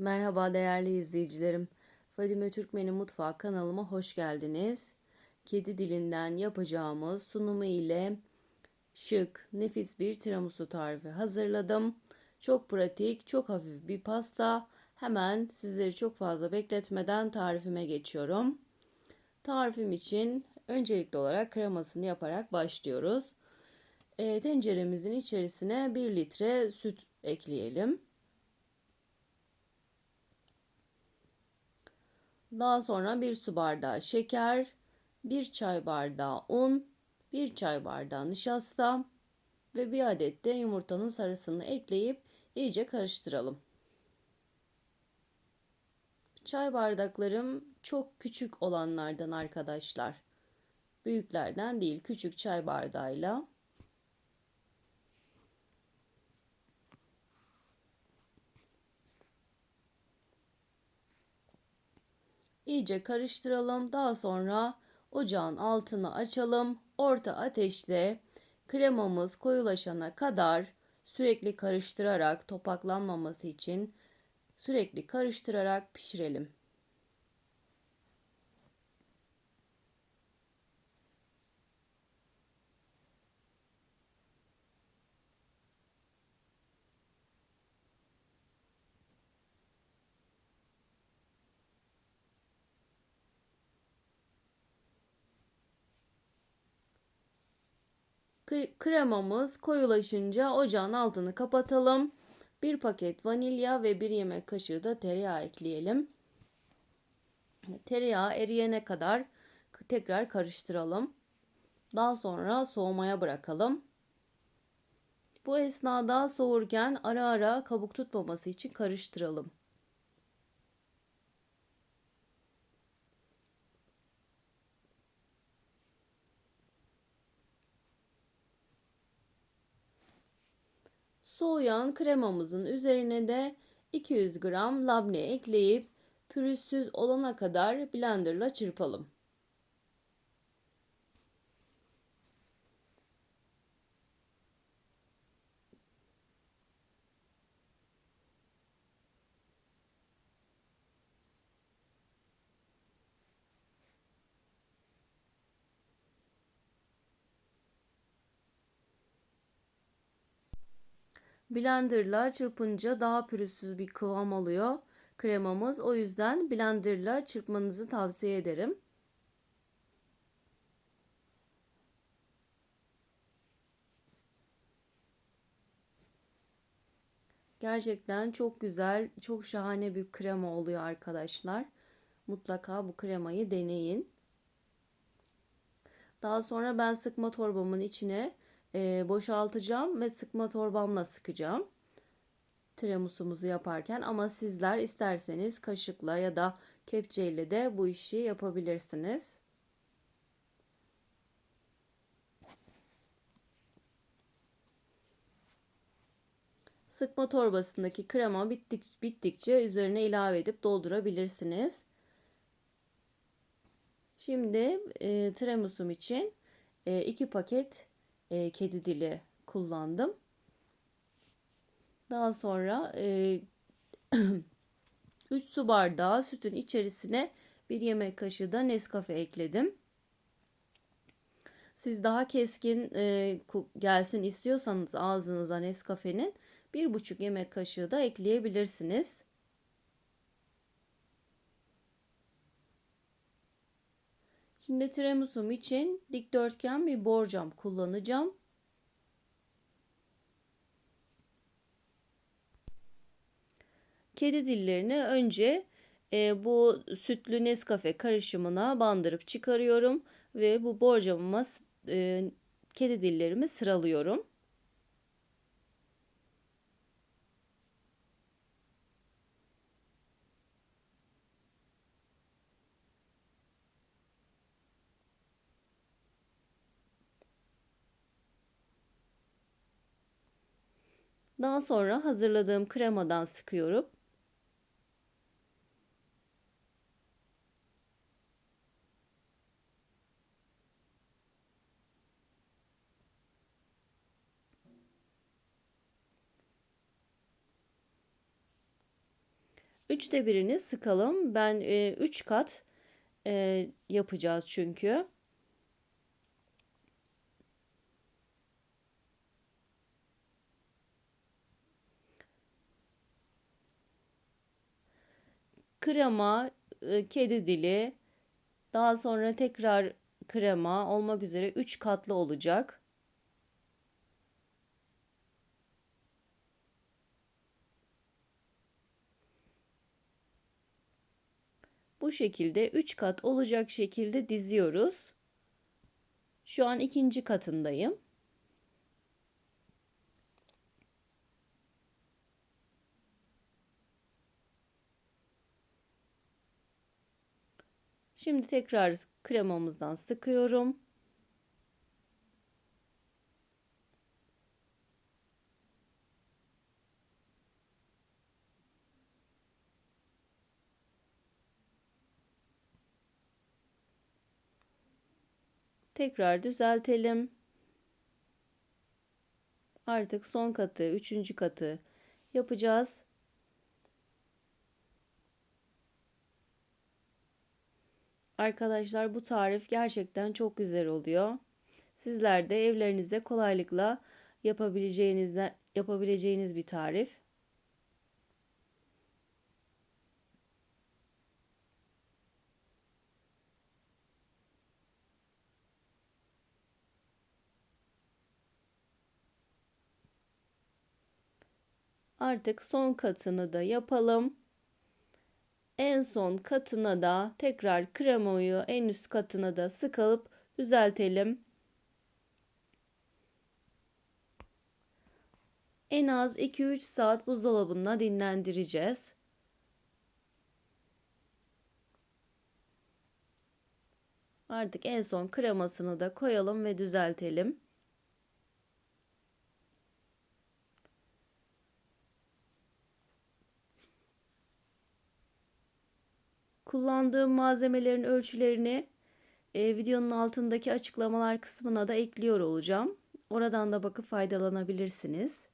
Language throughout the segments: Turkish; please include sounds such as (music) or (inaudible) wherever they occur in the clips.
Merhaba değerli izleyicilerim. Fadime Türkmen'in Mutfağı kanalıma hoş geldiniz. Kedi dilinden yapacağımız sunumu ile şık, nefis bir tiramisu tarifi hazırladım. Çok pratik, çok hafif bir pasta. Hemen sizleri çok fazla bekletmeden tarifime geçiyorum. Tarifim için öncelikli olarak kremasını yaparak başlıyoruz. E, tenceremizin içerisine 1 litre süt ekleyelim. Daha sonra bir su bardağı şeker, bir çay bardağı un, bir çay bardağı nişasta ve bir adet de yumurtanın sarısını ekleyip iyice karıştıralım. Çay bardaklarım çok küçük olanlardan arkadaşlar. Büyüklerden değil, küçük çay bardağıyla İyice karıştıralım. Daha sonra ocağın altını açalım. Orta ateşte kremamız koyulaşana kadar sürekli karıştırarak topaklanmaması için sürekli karıştırarak pişirelim. Kremamız koyulaşınca ocağın altını kapatalım. Bir paket vanilya ve bir yemek kaşığı da tereyağı ekleyelim. Tereyağı eriyene kadar tekrar karıştıralım. Daha sonra soğumaya bırakalım. Bu esnada soğurken ara ara kabuk tutmaması için karıştıralım. Soğuyan kremamızın üzerine de 200 gram labne ekleyip pürüzsüz olana kadar blenderla çırpalım. Blenderla çırpınca daha pürüzsüz bir kıvam alıyor kremamız. O yüzden blenderla çırpmanızı tavsiye ederim. Gerçekten çok güzel, çok şahane bir krema oluyor arkadaşlar. Mutlaka bu kremayı deneyin. Daha sonra ben sıkma torbamın içine e, boşaltacağım ve sıkma torbamla sıkacağım. Tiramisu'muzu yaparken ama sizler isterseniz kaşıkla ya da kepçeyle de bu işi yapabilirsiniz. Sıkma torbasındaki krema bittik, bittikçe üzerine ilave edip doldurabilirsiniz. Şimdi e, tiramisum için e, iki paket e, kedi dili kullandım. Daha sonra e, (clears throat) 3 su bardağı sütün içerisine bir yemek kaşığı da Nescafe ekledim. Siz daha keskin e, gelsin istiyorsanız ağzınıza Nescafe'nin bir buçuk yemek kaşığı da ekleyebilirsiniz. Şimdi tiramisum için dikdörtgen bir borcam kullanacağım. Kedi dillerini önce e, bu sütlü Nescafe karışımına bandırıp çıkarıyorum ve bu borcamıma e, kedi dillerimi sıralıyorum. Daha sonra hazırladığım kremadan sıkıyorum. Üçte birini sıkalım. Ben e, üç kat e, yapacağız çünkü. Krema, e, kedi dili, daha sonra tekrar krema olmak üzere 3 katlı olacak. Bu şekilde 3 kat olacak şekilde diziyoruz. Şu an ikinci katındayım. Şimdi tekrar kremamızdan sıkıyorum. Tekrar düzeltelim. Artık son katı, üçüncü katı yapacağız. Arkadaşlar bu tarif gerçekten çok güzel oluyor. Sizler de evlerinizde kolaylıkla yapabileceğiniz yapabileceğiniz bir tarif. Artık son katını da yapalım. En son katına da tekrar kremayı en üst katına da sıkılıp düzeltelim. En az 2-3 saat buzdolabında dinlendireceğiz. Artık en son kremasını da koyalım ve düzeltelim. Kullandığım malzemelerin ölçülerini e, videonun altındaki açıklamalar kısmına da ekliyor olacağım. Oradan da bakıp faydalanabilirsiniz.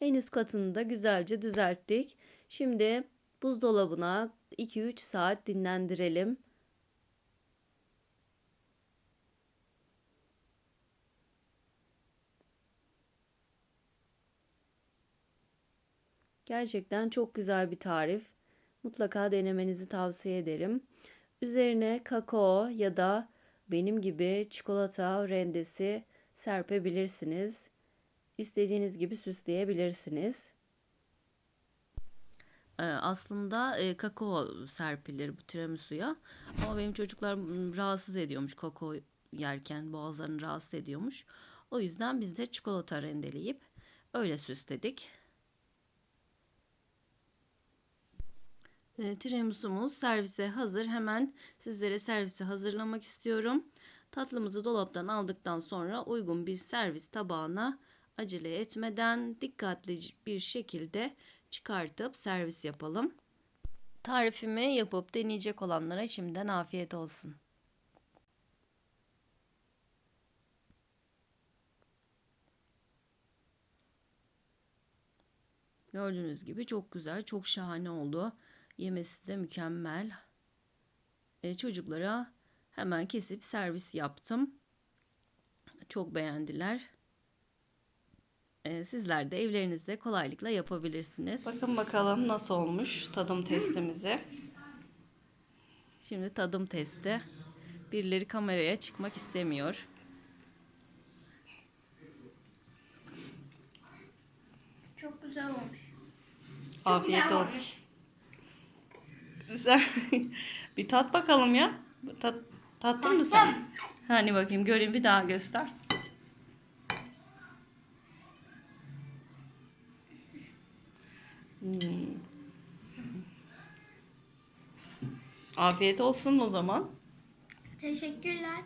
En üst katını da güzelce düzelttik. Şimdi buzdolabına 2-3 saat dinlendirelim. Gerçekten çok güzel bir tarif. Mutlaka denemenizi tavsiye ederim. Üzerine kakao ya da benim gibi çikolata rendesi serpebilirsiniz. İstediğiniz gibi süsleyebilirsiniz. Ee, aslında e, kakao serpilir bu tiramisu'ya. Ama benim çocuklar rahatsız ediyormuş kakao yerken boğazlarını rahatsız ediyormuş. O yüzden biz de çikolata rendeleyip öyle süsledik. E, tiramisu'muz servise hazır. Hemen sizlere servisi hazırlamak istiyorum. Tatlımızı dolaptan aldıktan sonra uygun bir servis tabağına acele etmeden dikkatli bir şekilde çıkartıp servis yapalım. Tarifimi yapıp deneyecek olanlara şimdiden afiyet olsun. Gördüğünüz gibi çok güzel, çok şahane oldu. Yemesi de mükemmel. E, çocuklara hemen kesip servis yaptım. Çok beğendiler. E, sizler de evlerinizde kolaylıkla yapabilirsiniz. Bakın bakalım nasıl olmuş tadım testimizi. Şimdi tadım testi. Birileri kameraya çıkmak istemiyor. Çok güzel olmuş. Afiyet güzel olsun. Sen (laughs) bir tat bakalım ya. Tat, tattın mı sen? Hani bakayım göreyim bir daha göster. Afiyet olsun o zaman. Teşekkürler.